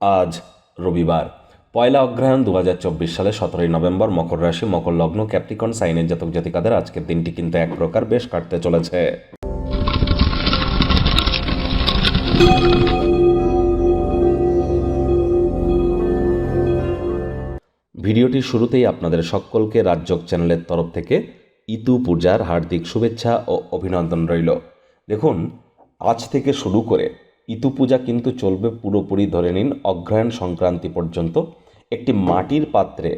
আজ রবিবার। পয়লা অগ্রহায়ণ দু হাজার চব্বিশ সালে সতেরোই নভেম্বর মকর রাশি, মকর লগ্ন, ক্যাপ্রিকন, সাইনের জাতক জাতিকাদের আজকের দিনটি কিন্তু এক প্রকার বেশ কাটতে চলেছে। ভিডিওটির শুরুতেই আপনাদের সকলকে রাজ্যক চ্যানেলের তরফ থেকে ইতু পূজার হার্দিক শুভেচ্ছা ও অভিনন্দন রইল। দেখুন, আজ থেকে শুরু করে ইতু পূজা কিন্তু চলবে পুরোপুরি ধরে নিন অগ্রহায়ণ সংক্রান্তি পর্যন্ত। একটি মাটির পাত্রে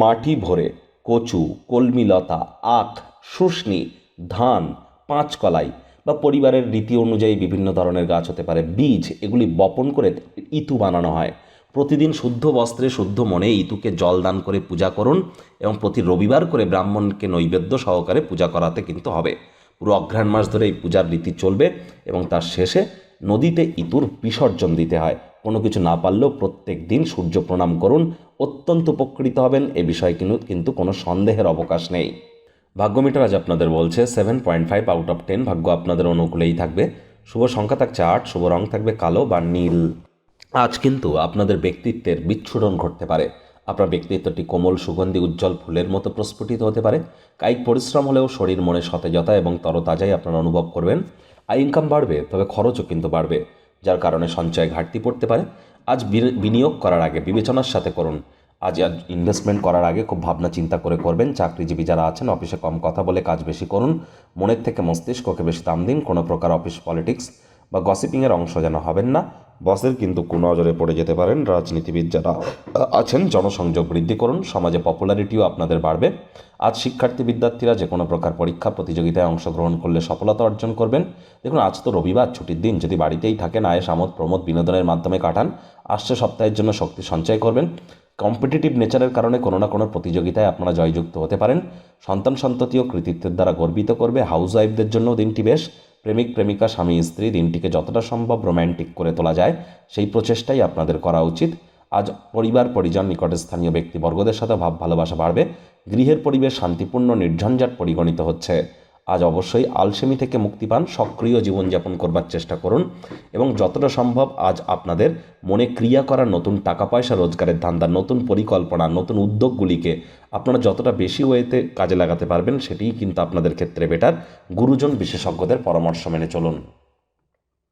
মাটি ভরে কচু কলমিলতা আখ, শুষ্নি, ধান পাঁচকলাই বা পরিবারের রীতি অনুযায়ী বিভিন্ন ধরনের গাছ হতে পারে। বীজ, এগুলি বপন করে ইতু বানানো হয়। প্রতিদিন শুদ্ধ বস্ত্রে, শুদ্ধ মনে ইতুকে জল দান করে পূজা করুন এবং প্রতি রবিবার করে ব্রাহ্মণকে নৈবেদ্য সহকারে পূজা করাতে কিন্তু হবে। পুরো অঘ্রাণ মাস ধরে এই পূজার রীতি চলবে এবং তার শেষে নদীতে ইতুর বিসর্জন দিতে হয়। কোনো কিছু না পারলেও প্রত্যেক দিন সূর্য প্রণাম করুন। অত্যন্ত উপকৃত হবেন। এ বিষয়ে কিন্তু কিন্তু কোনো সন্দেহের অবকাশ নেই। ভাগ্যমিটার আজ আপনাদের বলছে seven point five out of ten ভাগ্য আপনাদের অনুকূলেই থাকবে। শুভ সংখ্যা থাকছে আট, শুভ রং থাকবে কালো বা নীল। আজ কিন্তু আপনাদের ব্যক্তিত্বের বিচ্ছুরণ ঘটতে পারে। আপনার ব্যক্তিত্বটি কোমল, সুগন্ধি, উজ্জ্বল ফুলের মতো প্রস্ফুটিত হতে পারে। কায়িক পরিশ্রম হলেও শরীর মনে সতেজতা এবং তরতাজাই আপনারা অনুভব করবেন। আয় ইনকাম বাড়বে, তবে খরচও কিন্তু বাড়বে, যার কারণে সঞ্চয় ঘাটতি পড়তে পারে। আজ বিনি- বিনিয়োগ করার আগে বিবেচনার সাথে করুন। আজ আজ ইনভেস্টমেন্ট করার আগে খুব ভাবনা চিন্তা করে করবেন। চাকরিজীবী যারা আছেন, অফিসে কম কথা বলে কাজ বেশি করুন। মনের থেকে মস্তিষ্ককে বেশি দাম দিন। কোনো প্রকার অফিস পলিটিক্স বা গসিপিংয়ের অংশ যেন হবেন না। বসের কিন্তু কুনজরে পড়ে যেতে পারেন রাজনীতিবিদ যারা আছেন। জনসংযোগ বৃদ্ধি করুন, সমাজে পপুলারিটিও আপনাদের বাড়বে। আজ শিক্ষার্থী বিদ্যার্থীরা যে কোনো প্রকার পরীক্ষা প্রতিযোগিতায় অংশগ্রহণ করলে সফলতা অর্জন করবেন। দেখুন, আজ তো রবিবার, ছুটির দিন। যদি বাড়িতেই থাকেন আয়েস আমোদ প্রমোদ বিনোদনের মাধ্যমে কাটান। আসছে সপ্তাহের জন্য শক্তি সঞ্চয় করবেন। কম্পিটিটিভ নেচারের কারণে কোনো না কোনো প্রতিযোগিতায় আপনারা জয়যুক্ত হতে পারেন। সন্তান সন্ততি ও কৃতিত্বের দ্বারা গর্বিত করবে। হাউস ওয়াইফদের জন্য দিনটি বেশ। প্রেমিক, প্রেমিকা, স্বামী, স্ত্রী দিনটিকে যতটা সম্ভব রোম্যান্টিক করে তোলা যায়, সেই প্রচেষ্টাই আপনাদের করা উচিত। আজ পরিবার, পরিজন, নিকটে স্থানীয় ব্যক্তিবর্গদের সাথে ভাব ভালোবাসা বাড়বে, গৃহের পরিবেশ শান্তিপূর্ণ, নির্ঝঞ্ঝাট পরিগণিত হচ্ছে। আজ অবশ্যই আলসেমি থেকে মুক্তি পান, সক্রিয় জীবনযাপন করবার চেষ্টা করুন এবং যতটা সম্ভব আজ আপনাদের মনে ক্রিয়া করা নতুন টাকা পয়সা রোজগারের ধান্দা, নতুন পরিকল্পনা, নতুন উদ্যোগগুলিকে আপনারা যতটা বেশি ওয়েতে কাজে লাগাতে পারবেন, সেটিই কিন্তু আপনাদের ক্ষেত্রে বেটার গুরুজন বিশেষজ্ঞদের পরামর্শ মেনে চলুন।